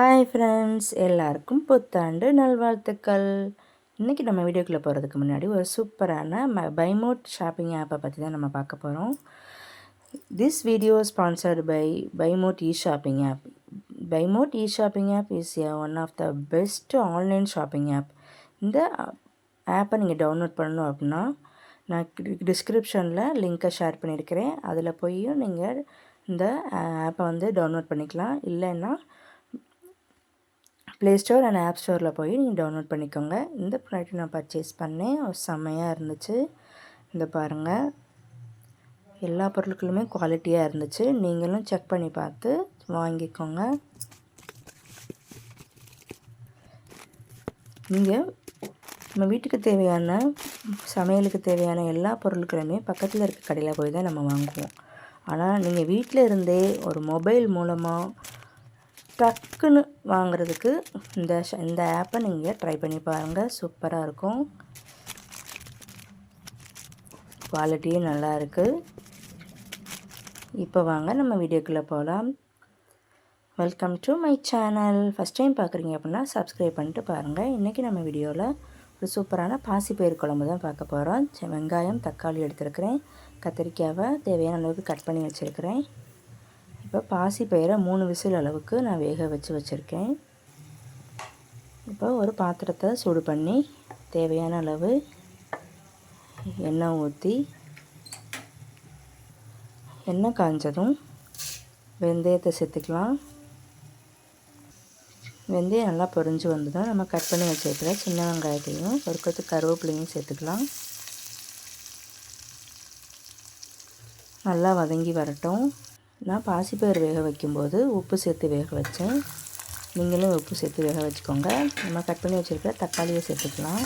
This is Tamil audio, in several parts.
ஹாய் ஃப்ரெண்ட்ஸ் எல்லாருக்கும் புத்தாண்டு நல்வாழ்த்துக்கள். இன்றைக்கி நம்ம வீடியோக்குள்ளே போகிறதுக்கு முன்னாடி ஒரு சூப்பரான ம பைமோட் ஷாப்பிங் ஆப்பை பற்றி தான் நம்ம பார்க்க போகிறோம் this video sponsored by Bymot e shopping app பைமோட் e shopping app is one of the best online shopping app இந்த ஆப்பை நீங்கள் டவுன்லோட் பண்ணணும் அப்படின்னா நான் டிஸ்கிரிப்ஷனில் லிங்க்கை ஷேர் பண்ணியிருக்கிறேன். அதில் போய் நீங்கள் இந்த ஆப்பை வந்து டவுன்லோட் பண்ணிக்கலாம். இல்லைன்னா ப்ளே ஸ்டோர் அண்ட் ஆப் ஸ்டோரில் போய் நீங்கள் டவுன்லோட் பண்ணிக்கோங்க. இந்த ப்ராடக்ட் நான் பர்ச்சேஸ் பண்ணேன். செம்மையாக இருந்துச்சு. இந்த பாருங்கள் எல்லா பொருட்களுமே குவாலிட்டியாக இருந்துச்சு. நீங்களும் செக் பண்ணி பார்த்து வாங்கிக்கோங்க. நீங்கள் நம்ம வீட்டுக்கு தேவையான சமையலுக்கு தேவையான எல்லா பொருட்களுமே பக்கத்தில் இருக்க கடையில் போய் தான் நம்ம வாங்குவோம். ஆனால் நீங்கள் வீட்டில் இருந்தே ஒரு மொபைல் மூலமாக டக்குன்னு வாங்குறதுக்கு இந்த இந்த ஆப்பை நீங்கள் ட்ரை பண்ணி பாருங்கள் சூப்பராக இருக்கும். குவாலிட்டியும் நல்லா இருக்குது இப்போ வாங்க நம்ம வீடியோக்குள்ளே போகலாம் welcome to my channel first time பார்க்குறீங்க அப்படின்னா சப்ஸ்கிரைப் பண்ணிட்டு பாருங்கள் இன்றைக்கி நம்ம வீடியோவில் ஒரு சூப்பரான பாசிப்பயிர் குழம்பு தான் பார்க்க போகிறோம் வெங்காயம் தக்காளி எடுத்துருக்கிறேன். கத்திரிக்காவை தேவையான அளவுக்கு கட் பண்ணி வச்சுருக்கிறேன். இப்போ பாசி பயிரை மூணு விசில் அளவுக்கு நான் வேக வச்சு வச்சுருக்கேன். இப்போ ஒரு பாத்திரத்தை சூடு பண்ணி தேவையான அளவு எண்ணெய் ஊற்றி எண்ணெய் காஞ்சதும் வெந்தயத்தை சேர்த்துக்கலாம். வெந்தயம் நல்லா பொறிஞ்சு வந்ததும் நம்ம கட் பண்ணி வச்சுருக்கிற சின்ன வெங்காயத்தையும் ஒரு கருவேப்பிலையும் சேர்த்துக்கலாம். நல்லா வதங்கி வரட்டும். நான் பாசிப்பயிர் வேக வைக்கும்போது உப்பு சேர்த்து வேக வச்சேன். நீங்களும் உப்பு சேர்த்து வேக வச்சுக்கோங்க. நம்ம கட் பண்ணி வச்சுருக்க தக்காளியை சேர்த்துக்கலாம்.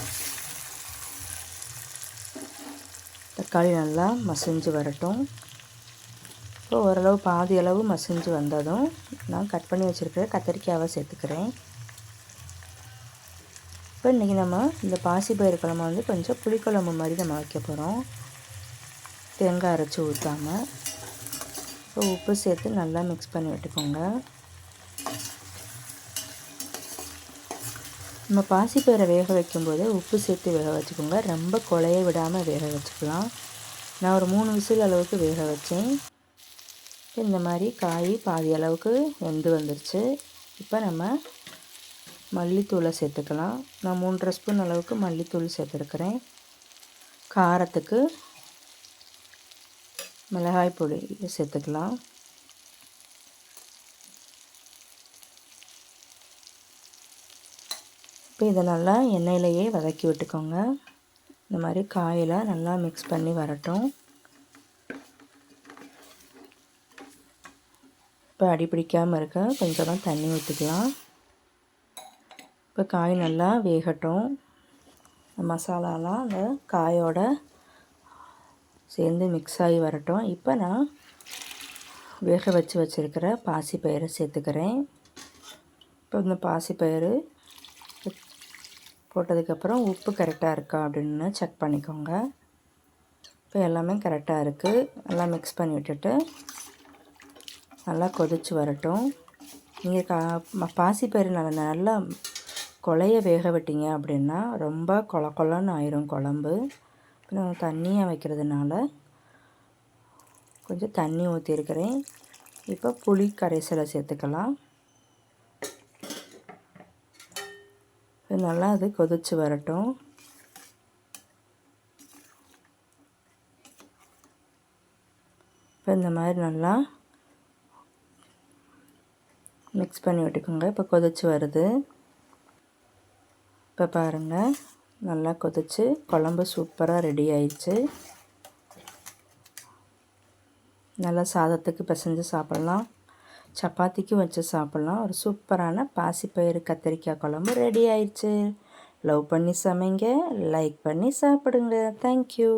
தக்காளி நல்லா மசிஞ்சு வரட்டும். இப்போ ஓரளவு பாதி அளவு மசிஞ்சு வந்ததும் நான் கட் பண்ணி வச்சுருக்கிற கத்திரிக்காவை சேர்த்துக்கிறேன். இப்போ இன்றைக்கி நம்ம இந்த பாசிப்பயிறு குழம்பு வந்து கொஞ்சம் புளிக்குழம்பு மாதிரி நம்ம வைக்க போகிறோம் தேங்காய் அரைச்சி ஊற்றாமல் இப்போ உப்பு சேர்த்து நல்லா மிக்ஸ் பண்ணி விட்டுக்கோங்க. நம்ம பாசிப்பயிரை வேக வைக்கும்போது உப்பு சேர்த்து வேக வச்சுக்கோங்க. ரொம்ப கொலைய விடாமல் வேக வச்சுக்கலாம். நான் ஒரு மூணு விசில் அளவுக்கு வேக வச்சேன். இந்த மாதிரி காய் பாதி அளவுக்கு வெந்து வந்துருச்சு. இப்போ நம்ம மல்லித்தூளை சேர்த்துக்கலாம். நான் மூன்றரை ஸ்பூன் அளவுக்கு மல்லித்தூள் சேர்த்துருக்குறேன். காரத்துக்கு மிளகாய் பொடி சேர்த்துக்கலாம். இப்போ இதை நல்லா எண்ணெயிலையே வதக்கி விட்டுக்கோங்க. இந்த மாதிரி காயில் நல்லா மிக்ஸ் பண்ணி வரட்டும். இப்போ அடி பிடிக்காமல் இருக்க கொஞ்சமாக தண்ணி ஊற்றிக்கலாம் இப்போ காய் நல்லா வேகட்டும். மசாலாலாம் அந்த காயோட சேர்ந்து மிக்ஸ் ஆகி வரட்டும். இப்போ நான் வேக வச்சு வச்சுருக்கிற பாசிப்பயிரை சேர்த்துக்கிறேன். இப்போ இந்த பாசிப்பயிறு போட்டதுக்கப்புறம் உப்பு கரெக்டாக இருக்கா அப்படின்னு செக் பண்ணிக்கோங்க. இப்போ எல்லாமே கரெக்டாக இருக்குது நல்லா மிக்ஸ் பண்ணி விட்டுட்டு நல்லா கொதித்து வரட்டும். நீங்கள் கா பாசிப்பயிறு நல்லா நல்லா கொலைய வேக விட்டீங்க அப்படின்னா ரொம்ப கொல கொலன்னு ஆயிரும் குழம்பு. நான் தண்ணியாக வைக்கிறதுனால கொஞ்சம் தண்ணி ஊற்றிருக்கிறேன் இப்போ புளி கரைசலை சேர்த்துக்கலாம். நல்லா அது கொதித்து வரட்டும். இப்போ இந்த மாதிரி நல்லா மிக்ஸ் பண்ணி விட்டுக்கோங்க. இப்போ கொதித்து வருது. இப்போ பாருங்கள் நல்லா கொதிச்சு குழம்பு சூப்பராக ரெடி ஆயிடுச்சு. நல்லா சாதத்துக்கு பிசைஞ்சு சாப்பிட்லாம். சப்பாத்திக்கும் வச்சு சாப்பிட்லாம். ஒரு சூப்பரான பாசிப்பயிறு கத்திரிக்காய் குழம்பு ரெடி ஆயிடுச்சு. லவ் பண்ணி சமைங்க. லைக் பண்ணி சாப்பிடுங்க. தேங்க்யூ